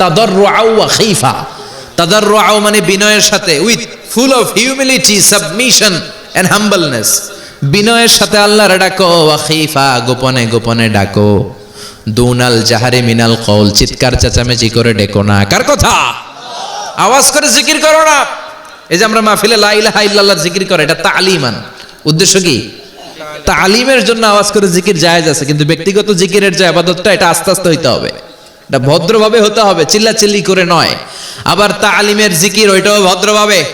তাদাররুআ ওয়া খীফা। তাদাররুআ মানে বিনয়ের সাথে, with full of humility, submission and humbleness. বিনয়ের সাথে আল্লাহর ডাকো, ওয়া খীফা, গোপনে গোপনে ডাকো। দুনাল জাহারে মিনাল কওল, চিৎকার চেঁচামেচি করে ডেকো না। কার কথা? আওয়াজ করে জিকির করো না। এই যে আমরা মাহফিলে লা ইলাহা ইল্লাল্লাহর জিকির করে, এটা তালিমান। উদ্দেশ্য কি? তালিমের জন্য আওয়াজ করে জিকির জায়েজ আছে, কিন্তু ব্যক্তিগত জিকিরের যে আবাদতটা, এটা আস্তে আস্তে হইতে হবে। এটা ভদ্রভাবে হতে হবে, চিল্লাচিল্লি করে নয়। আবার তা আলিমের জিকির, ওইটাও ভদ্রভাবে।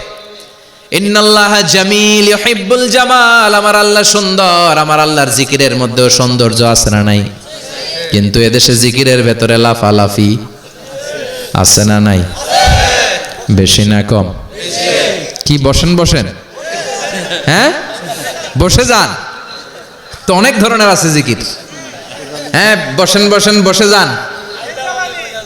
ইন্নাল্লাহ জামিল ইউহিব্বুল জামাল, আমার আল্লাহ সুন্দর, আমার জিকিরের মধ্যেও সৌন্দর্য আছে না নাই? কিন্তু এদেশে জিকিরের ভেতরে আছে না নাই? বেশি না কম? কি, বসেন বসেন। হ্যাঁ? বসে যান। তো অনেক ধরনের আছে জিকির। হ্যাঁ বসেন বসেন, বসে যান।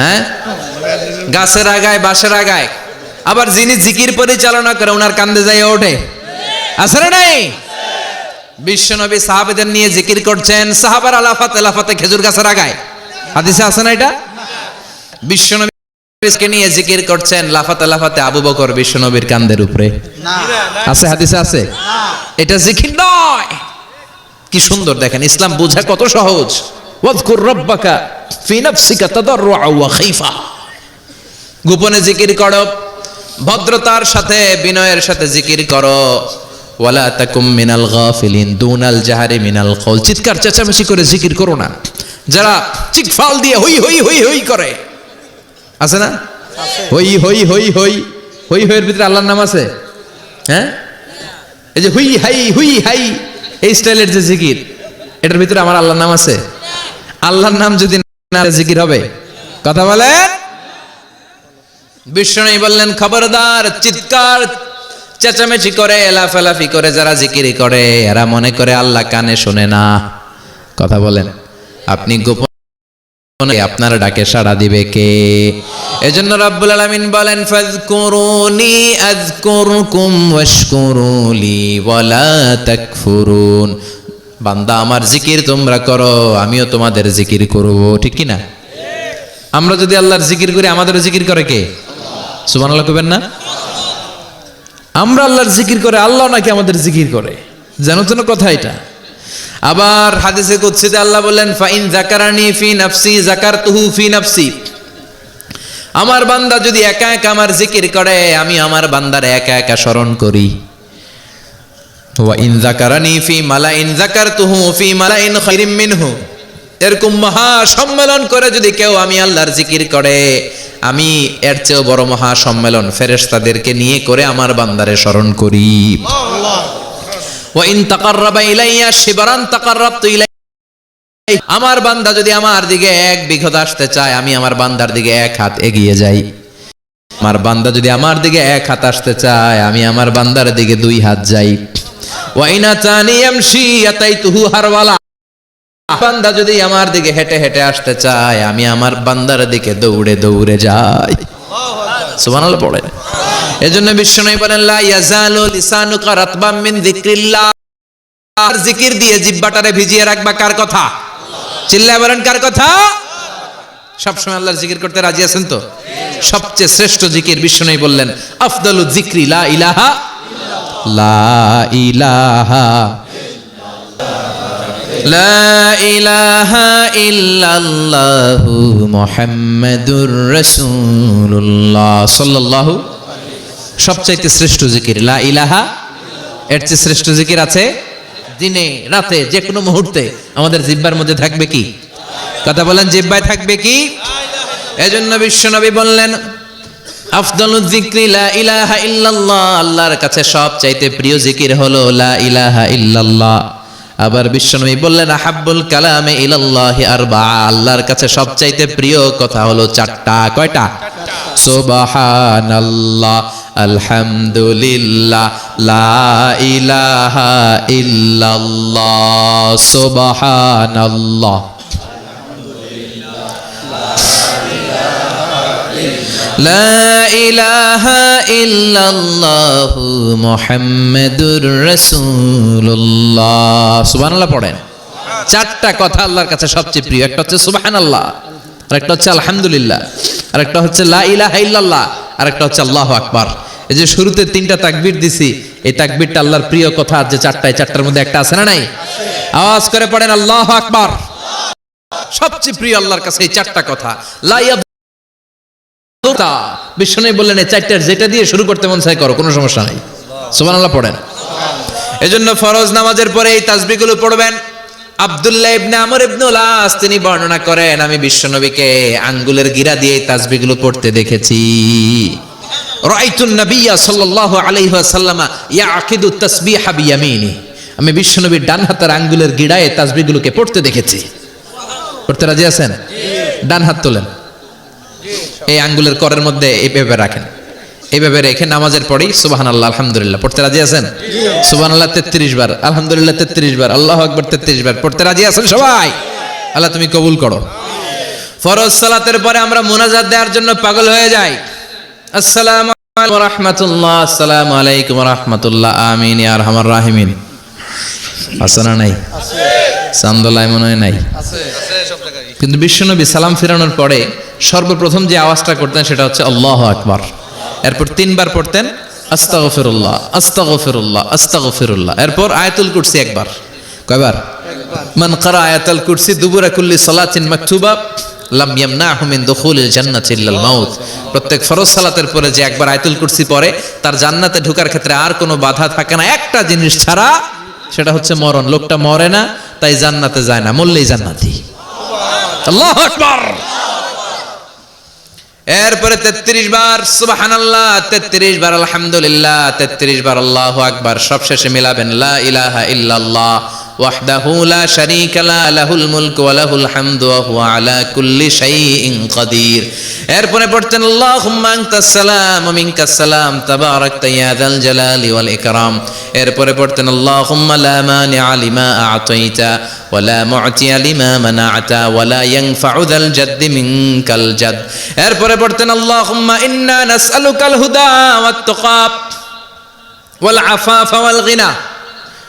হ্যাঁ? গাছের আগায় বাঁশের আগায়। আবার যিনি জিকির পরিচালনা করে ওনার কান্দে যাই ওঠে। আছে না নাই? বিশ্বনবী সাহাবেদের নিয়ে জিকির করছেন সাহাবার আলাফাত আলাফাতে খেজুর গাছের আগায়। হাদিসে আছে না এটা? বিশ্বনবীকে নিয়ে জিকির করছেন লাফাতে লাফাতে আবু বকর বিশ্বনবীর কান্দের উপরে। আছে হাদিসে আছে? এটা জিকির নয়। কি সুন্দর দেখেন ইসলাম বোঝা কত সহজ। রব্বাকা গোপনে জিকির করো, ভদ্রতার সাথে, বিনয়ের সাথে জিকির করো। ওয়ালা মিনাল জাহারি মিনাল চিৎকার, চেঁচামেচি করে জিকির করো না। যারা দিয়ে করে। আছে না? ভিতরে নাম আছে? হ্যাঁ? এই যে হুই, হাই, হুই স্টাইলের যে জিকির, এটার ভিতরে আমার আল্লাহর নাম আছে? আল্লাহর নাম যদি না জিকির হবে। কথা বলেন? বিষ্ণু বললেন, খবরদার, চিৎকার, চেঁচামেচি করে লাফালাফি করে যারা জিকিরি করে, এরা মনে করে আল্লাহ কানে শোনে না। কথা বলেন। আপনি গোপনে আপনার ডাকে সাড়া দিবে কে? এজন্য রাব্বুল আলামিন বলেন, ফাযকুরুনি আযকুরকুম বান্দা, আমার জিকির তোমরা করো, আমিও তোমাদের জিকির করব, ঠিক কি না আমরা যদি আল্লাহর জিকির করি আমাদের জিকির করে কে? সুবহানাল্লাহ কবেন না? আমরা আল্লাহর জিকির করে, আল্লাহ নাকি আমাদের জিকির করে। জানো তো কথা এটা? আবার হাদিসে কুদসিতে আল্লাহ বলেন ফাইন জাকারানি ফি নাফসি জাকারতুহু ফি নাফসি। আমার বান্দা যদি একা একা আমার জিকির করে, আমি আমার বান্দার একা একা স্মরণ করি। ওয়া ইন জাকারানি ফি মালাইন জাকারতুহু ফি মালাইন খাইরিম মিনহু। এরকম মহা সম্মেলন করে যদি কেউ আমি আল্লাহর জিকির করে, আমি এর চেয়েও বড় মহা সম্মেলন ফেরেশতাদেরকে নিয়ে করে আমার বান্দারে স্মরণ করি। ওয়া ইন তাকাররাবা ইলাইয়া, শিবরান তাকাররাবতু ইলাই আমার বান্দা যদি আমার দিকে এক বিঘত আসতে চায়, আমি আমার বান্দার দিকে এক হাত এগিয়ে যাই। আমার বান্দা যদি আমার দিকে এক হাত আসতে চায়, আমি আমার বান্দার দিকে দুই হাত যাই। বান্দা যদি আমার দিকে হেঁটে আসতে চায়, আমি আমার বান্দার দিকে দৌড়ে দৌড়ে যাই। পড়ে। জিকির দিয়ে জিহ্বাটারে ভিজিয়ে রাখবা কার কথা? চিল্লায় বলেন, কার কথা? সবসময় আল্লাহর জিকির করতে রাজি আছেন তো? সবচেয়ে শ্রেষ্ঠ জিকির বিশ্বনবী বললেন, আফদালু যিকরি লা সাল্লাল্লাহু সবচাইতে শ্রেষ্ঠ জিকির, লা ইলাহা। এর চেয়ে শ্রেষ্ঠ জিকির আছে দিনে, রাতে যে কোনো মুহূর্তে। আমাদের জিব্বার মধ্যে থাকবে কি? কথা বলেন, জিব্বায় থাকবে কি? এজন্য বিশ্বনবী বললেন আল্লাহর কাছে সব চাইতে প্রিয় জিকির হলো লা ইলাহা ইল্লাল্লাহ। আবার বিশ্বনবী বললেন, আহাব্বুল কালামে ইলাল্লাহি আরবা আল্লাহর কাছে সব চাইতে প্রিয় কথা হলো চারটা, কয়টা? সুবহানাল্লাহ, আলহামদুলিল্লাহ, লা ইলাহা ইল্লাল্লাহ, সুবহানাল্লাহ। চারটা কথা আল্লাহর কাছে সবচেয়ে প্রিয়। একটা হচ্ছে সুবাহান আল্লাহ হচ্ছে আলহামদুলিল্লাহ হচ্ছে হচ্ছে আল্লাহ এই যে শুরুতে তিনটা তাকবির দিছি, এই তাকবিরটা আল্লাহর প্রিয় কথা যে চারটায় চারটার মধ্যে একটা আছে না নাই? আওয়াজ করে পড়েন আল্লাহ আকবার। সবচেয়ে প্রিয় আল্লাহর কাছে এই চারটা কথা। লা ইয়াদ বিষ্ণু বললেন, এই চারটার যেটা দিয়ে শুরু করতে মন চাই করো, কোনো সমস্যা নাই। সুবহানাল্লাহ পড়েন। এজন্য ফরজ নামাজের পরে এই তাসবিহগুলো পড়বেন। আব্দুল্লাহ ইবনে আমর ইবনে উলাস, তিনি বর্ণনা করেন, আমি বিশ্বনবীকে আঙ্গুলের গিরা দিয়ে এই পড়তে দেখেছি। রাআইতুন নাবিয়্যা সাল্লাল্লাহু আলাইহি ওয়াসাল্লামা ইয়াকিদু তাসবিহা বিয়ামিনি। আমি বিশ্বনবীর ডান হাতের আঙ্গুলের গিড়ায় এই তাসবিহগুলোকে পড়তে দেখেছি। পড়তে রাজি আছেন? ডান হাত তোলেন। এই আঙ্গুলের করের মধ্যে এইভাবে রাখেন। এইভাবে রেখে নামাজের পরেই সুবাহান আল্লাহ আলহামদুলিল্লাহ। পড়তে রাজি আছেন? সুবাহান আল্লাহ তেত্রিশ বার। আলহামদুলিল্লাহ তেত্রিশ বার। আল্লাহ আকবর তেত্রিশ বার। পড়তে রাজি আছেন সবাই? আল্লাহ তুমি কবুল করো। ফরজ সালাতের পরে আমরা মোনাজাত দেওয়ার জন্য পাগল হয়ে যাই। আসসালাম রহমতুল্লাহ। আসসালামু আলাইকুম রহমতুল্লাহ। আমিন আর হামার রাহিমিন। আছে না নাই? চান্দলায় মনে হয় নাই? কিন্তু বিশ্বনবী সালাম ফেরানোর পরে সর্বপ্রথম যে আওয়াজটা করতেন সেটা হচ্ছে আল্লাহ আকবার। এরপর তিনবার পড়তেন, আস্তাগফিরুল্লাহ আস্তাগফিরুল্লাহ আস্তাগফিরুল্লাহ। এরপর আয়াতুল কুরসি একবার। কয়বার? মান কারা আয়াতুল কুরসি দুবুরা কুল্লি সালাতিন মাকতুবা, লাম ইয়ামনাহু মিন দুখুলিল জান্নাতি ইল্লাল মাউত। প্রত্যেক ফরজ সালাতের পরে যে একবার আয়াতুল কুরসি পড়ে, তার জান্নাতে ঢোকার ক্ষেত্রে আর কোনো বাধা থাকে না। একটা জিনিস ছাড়া সেটা হচ্ছে মরণ। লোকটা মরে না, তাই জান্নাতে যায় না, মরলেই জান্নাতি। এরপরে তেত্রিশ বার সুবাহান আল্লাহ তেত্রিশ বার, আলহামদুলিল্লাহ, তেত্রিশ বার, আল্লাহ আকবার। সবশেষে মিলাবেন, লা ইলাহা ইল্লাল্লাহ। ওয়াহদাহু লা শারীকা লা লাহুল মুলকু ওয়া লাহুল হামদু ওয়া হুয়া আলা কুল্লি শাইইন কাদির এরপরে পড়তেন, আল্লাহুম্মা আনতাস সালাম ওয়া মিনকাস সালাম, তাবারাকতা ইয়া যাল জালালি ওয়াল ইকরাম। এরপরে পড়তেন, আল্লাহুম্মা লা মানিআ লিমা আ'তাইতা ওয়া লা মু'তিয়া লিমা মানা'তা ওয়া লা ইয়ানফা'ু যাল জাদ্দি মিনকাল জাদ। এরপরে পড়তেন, আল্লাহুম্মা ইন্না নাসআলুকাল হুদা ওয়াত তুকা ওয়াল আফাফা ওয়াল গিনা।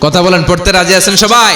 কথা বলেন পড়তে রাজি আছেন সবাই?